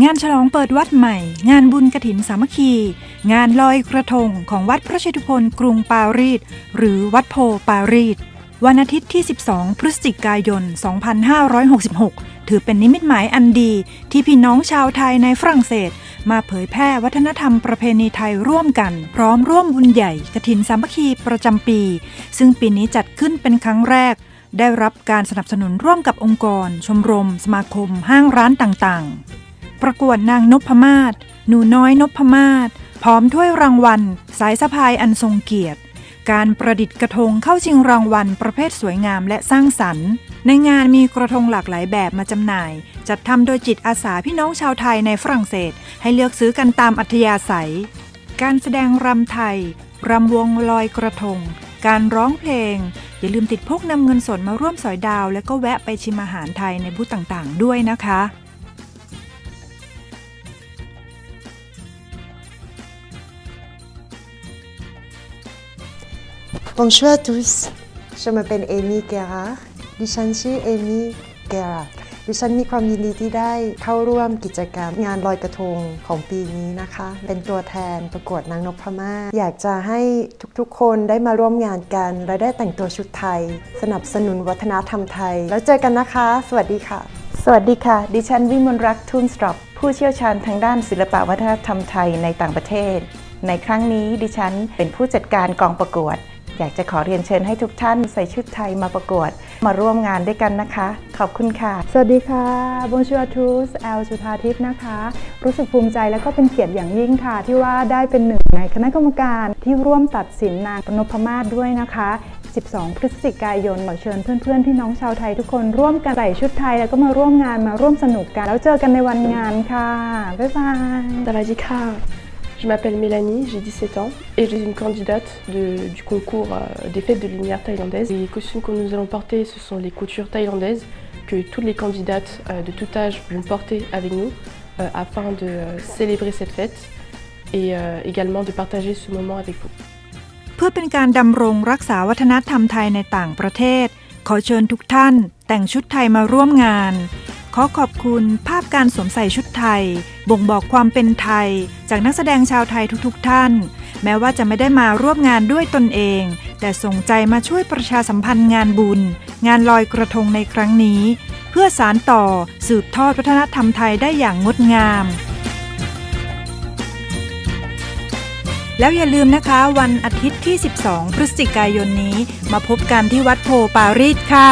งานฉลองเปิดวัดใหม่ งานบุญกระถินสามัคคี งานลอยกระทงของวัดพระเชตุพนกรุงปารีสหรือวัดโพปารีสวันอาทิตย์ที่ 12 พฤศจิกายน 2566 ถือเป็นนิมิตหมายอันดีที่พี่น้องชาวไทยในฝรั่งเศส มาเผยแพร่วัฒนธรรมประเพณีไทยร่วมกัน พร้อมร่วมบุญใหญ่กระถินสามัคคีประจำปี ซึ่งปีนี้จัดขึ้นเป็นครั้งแรก ได้รับการสนับสนุนร่วมกับองค์กร ชมรม สมาคม ห้างร้านต่างๆ ประกวดนางนพมาศหนูน้อยนพมาศพร้อมถ้วยรางวัล สายสะพายอันทรงเกียรติ การประดิษฐ์กระทงเข้าชิงรางวัล ประเภทสวยงามและสร้างสรรค์ ในงานมีกระทงหลากหลายแบบมาจำหน่าย จัดทำโดยจิตอาสาพี่น้องชาวไทยในฝรั่งเศส ให้เลือกซื้อกันตามอัธยาศัย การแสดงรำไทยรำวงลอยกระทง การร้องเพลง อย่าลืมติดพกนำเงินสดมาร่วมสอยดาว และก็แวะไปชิมอาหารไทยในบูธต่างๆ ด้วยนะคะ Bonjour à tous je m'appelle Amy Gerard ดิฉันชื่อ Amy Gerard ดิฉันมีความยินดีที่ได้เข้าร่วมกิจกรรมงานลอยกระทงของปีนี้นะคะ เป็นตัวแทนประกวดนางนพมาศอยากจะให้ทุกๆ คนได้มาร่วมงานกัน และได้แต่งตัวชุดไทย สนับสนุนวัฒนธรรมไทย แล้วเจอกันนะคะ สวัสดีค่ะ สวัสดีค่ะ ดิฉันวิมลรักษ์ทุนสตรอปผู้เชี่ยวชาญทางด้านศิลปวัฒนธรรมไทยในต่างประเทศ ในครั้งนี้ดิฉันเป็นผู้จัดการกองประกวด อยากจะขอเรียนเชิญให้ทุกท่านใส่ชุดไทยมาประกวด มาร่วมงานด้วยกันนะคะ ขอบคุณค่ะ สวัสดีค่ะ Bonjour à tous แอลจุธาทิพย์นะคะ รู้สึกภูมิใจและก็เป็นเกียรติอย่างยิ่งค่ะ ที่ว่าได้เป็นหนึ่งในคณะกรรมการที่ร่วมตัดสินนางนพมาศด้วยนะคะ 12 พฤศจิกายนขอเชิญเพื่อนๆพี่น้องชาวไทยทุกคนร่วมกันใส่ชุดไทยแล้วก็มาร่วมงานมาร่วมสนุกกัน แล้วเจอกันในวันงานค่ะบ๊ายบาย Sawadika. Je m'appelle Mélanie, j'ai 17 ans et je suis une candidate de- du concours euh, des fêtes de lumière thaïlandaises. Les costumes que nous allons porter, ce sont les coutures thaïlandaises que toutes les candidates euh, de tout âge vont porter avec nous euh, afin de euh, célébrer cette fête et euh, également de partager ce moment avec vous. เพื่อเป็นการดำรงรักษาวัฒนธรรมไทยในต่างประเทศ ขอเชิญทุกท่าน แต่งชุดไทยมาร่วมงาน ขอขอบคุณภาพการสวมใส่ชุดไทย บ่งบอกความเป็นไทย จากนักแสดงชาวไทยทุกๆท่าน แม้ว่าจะไม่ได้มาร่วมงานด้วยตนเอง แต่ส่งใจมาช่วยประชาสัมพันธ์งานบุญ งานลอยกระทงในครั้งนี้ เพื่อสารต่อสืบทอดวัฒนธรรมไทยได้อย่างงดงาม แล้วอย่าลืมนะคะ วันอาทิตย์ที่ 12 พฤศจิกายนนี้ มาพบกันที่วัดโพปารีสค่ะ